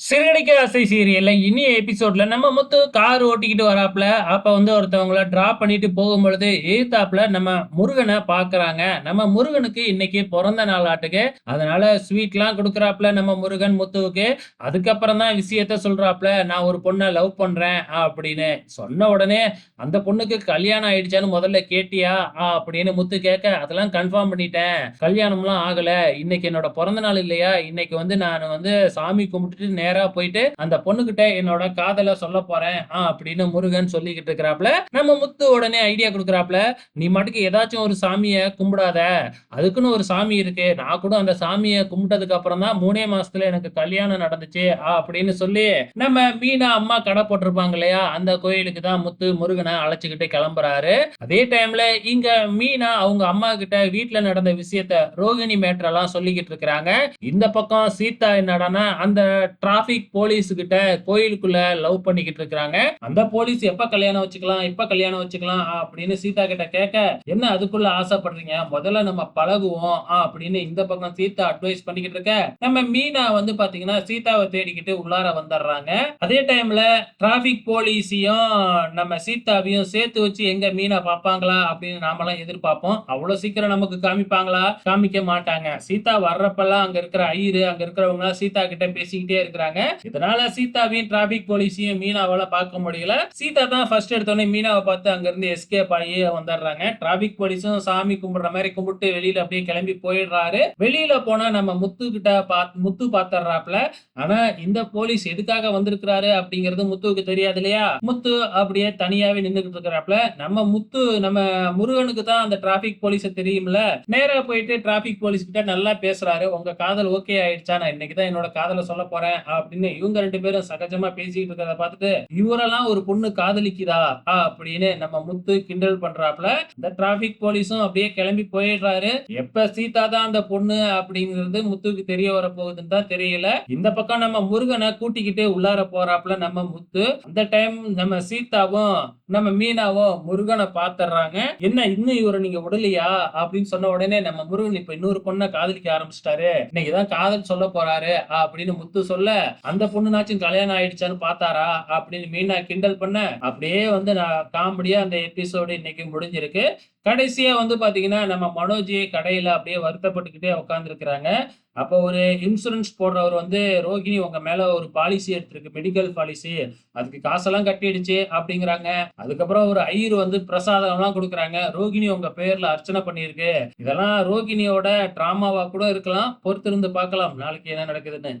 சிறகடிக்க ஆசை சீரியல்ல இனி எபிசோட்ல நம்ம முத்து கார் ஓட்டிக்கிட்டு வராப்புல. அப்ப வந்து ஒருத்தவங்கள டிரா பண்ணிட்டு போகும்பொழுது எழுத்தாப்புல நம்ம முருகனை பாக்குறாங்க. நம்ம முருகனுக்கு இன்னைக்கு பிறந்த நாள் ஆட்டுக்கு. அதனால ஸ்வீட்லாம் கொடுக்குறாப்புல நம்ம முருகன் முத்துவுக்கு. அதுக்கப்புறம் தான் விஷயத்த சொல்றாப்புல நான் ஒரு பொண்ணை லவ் பண்றேன் அப்படின்னு. சொன்ன உடனே அந்த பொண்ணுக்கு கல்யாணம் ஆயிடுச்சான்னு முதல்ல கேட்டியா? அப்படின்னு முத்து கேட்க அதெல்லாம் கன்ஃபார்ம் பண்ணிட்டேன். கல்யாணம்லாம் ஆகல. இன்னைக்கு என்னோட பிறந்த நாள் இல்லையா? இன்னைக்கு வந்து நான் வந்து சாமி கும்பிட்டுட்டு நேரா போயிட்டு அந்த பொண்ணுகிட்ட என்னோட காதல சொல்ல போறேன். ஆ, அப்படின்னு முருகன் சொல்லிக்கிட்டு இருக்கிறாப்ல நம்ம முத்து உடனே ஐடியா கொடுக்குறாப்ல நீ மட்டுக்கு ஏதாச்சும் ஒரு சாமியை கும்பிடாத. அதுக்குன்னு ஒரு சாமி இருக்கு. நான் கூட அந்த சாமியை கும்பிட்டதுக்கு அப்புறம் தான் மூணே மாசத்துல எனக்கு கல்யாணம் நடந்துச்சு. ஆ, அப்படின்னு சொல்லி நம்ம மீனா அம்மா கடை போட்டிருப்பாங்க இல்லையா அந்த கோயிலுக்கு தான் முத்து முருகனை அழைச்சுக்கிட்டு கிளம்புறாரு. அதே டைம்ல இங்க மீனா அவங்க அம்மா கிட்ட வீட்டுல நடந்த விஷயத்த ரோகிணி மேட்ரெல்லாம் சொல்லிக்கிட்டு இருக்கிறாங்க. இந்த பக்கம் சீதா என்னடான்னா அந்த டிராபிக் போலீஸ் கிட்ட கோயிலுக்குள்ள லவ் பண்ணிக்கிட்டு இருக்கிறாங்க. அந்த போலீஸ் எப்ப கல்யாணம் வச்சுக்கலாம் எப்ப கல்யாணம் வச்சுக்கலாம் அப்படின்னு சீதா கிட்ட கேட்க என்ன அதுக்குள்ள ஆசைப்படுறீங்க? முதல்ல நம்ம பழகுவோம். அப்படின்னு இந்த பக்கம் சீதா அட்வைஸ் பண்ணிக்கிட்டு இருக்க. நம்ம மீனா வந்து பாத்தீங்கன்னா சீதாவை தேடிக்கிட்டு உள்ளார வந்துடுறாங்க. அதே டைம்ல டிராபிக் போலீஸையும் நம்ம சீதாவையும் சேர்த்து வச்சு எங்க மீனா பார்ப்பாங்களா? அப்படின்னு நாமெல்லாம் எதிர்பார்ப்போம். அவ்வளவு சீக்கிரம் நமக்கு காமிப்பாங்களா? காமிக்க மாட்டாங்க. சீதா வர்றப்பெல்லாம் அங்க இருக்கிற ஐயரு அங்க இருக்கிறவங்க சீதா கிட்ட பேசிக்கிட்டே இருக்கிறாங்க. இதனால சீதாவையும் டிராபிக் போலீஸையும் மீனாவால பார்க்க முடியல. சீதா தான் ஃபர்ஸ்ட் எடுத்தோடனே மீனாவை பார்த்து அங்க இருந்து எஸ்கேப் ஆகி வந்துடுறாங்க. டிராபிக் போலீஸும் சாமி கும்பிடுற மாதிரி கும்பிட்டு வெளியில அப்படியே கிளம்பி போயிடுறாரு. வெளியில போனா நம்ம முத்து கிட்ட பாத் முத்து பாத்துறாப்ல ஆனா இந்த போலீஸ் எதுக்காக வந்திருக்கிறாரு அப்படிங்கிறது முத்துவுக்கு தெரியாது இல்லையா? முத்து அப்படியே தனியாவே நின்னுகிட்டு இருக்கிறாப்ல நம்ம முத்து நம்ம முருகனுக்கு தான் அந்த டிராபிக் போலீஸ் தெரியும்ல. நேரா போயிட்டு டிராபிக் போலீஸ் கிட்ட நல்லா பேசுறாரு. உங்க காதல் ஓகே ஆயிடுச்சா? நான் இன்னைக்கு தான் என்னோட காதலை சொல்ல போறேன் அப்படின்னு இவங்க ரெண்டு பேரும் சகஜமா பேசிக்கிட்டு இருக்கிறத பார்த்துட்டு இவரெல்லாம் ஒரு பொண்ணு காதலிக்குதா? ஆ, அப்படின்னு நம்ம முத்து கிண்டல் பண்றாப்ல இந்த டிராபிக் போலீஸும் அப்படியே கிளம்பி போயிடுறாரு. எப்ப சீதா தான் அந்த பொண்ணு அப்படிங்கிறது முத்துக்கு தெரிய வர போகுதுன்னு தான் தெரியல. இந்த பக்கம் நம்ம முருகனை கூட்டிக்கிட்டு உள்ளார போறாப்ல நம்ம முத்து. அந்த டைம் நம்ம சீதாவும் நம்ம மீனாவும் முருகனை பாத்துறாங்க என்ன இன்னும் இவரை நீங்க விடலையா? அப்படின்னு சொன்ன உடனே நம்ம முருகன் இப்ப இன்னொரு பொண்ணை காதலிக்க ஆரம்பிச்சிட்டாரு. இன்னைக்குதான் காதல் சொல்ல போறாரு அப்படின்னு முத்து சொல்ல அந்த பொண்ணுனாச்சும் கல்யாணம் ஆயிடுச்சான்னு பார்த்தாரா அப்படின்னு மீனா கிண்டல் பண்ண அப்படியே வந்து நான் காமெடியா அந்த எபிசோடு இன்னைக்கு முடிஞ்சிருக்கு. கடைசியா வந்து பாத்தீங்கன்னா நம்ம மனோஜி கடையில அப்படியே வருத்தப்பட்டுக்கிட்டே உட்காந்துருக்கிறாங்க அப்போ ஒரு இன்சூரன்ஸ் போடுறவர் வந்து ரோகிணி உங்க மேல ஒரு பாலிசி எடுத்திருக்கு மெடிக்கல் பாலிசி அதுக்கு காசெல்லாம் கட்டிடுச்சு அப்படிங்கிறாங்க. அதுக்கப்புறம் ஒரு ஐயர் வந்து பிரசாதம் எல்லாம் கொடுக்குறாங்க. ரோகிணி உங்க பேர்ல அர்ச்சனை பண்ணியிருக்கு. இதெல்லாம் ரோகிணியோட டிராமாவா கூட இருக்கலாம். பொறுத்திருந்து பார்க்கலாம். நாளைக்கு என்ன நடக்குதுன்னு.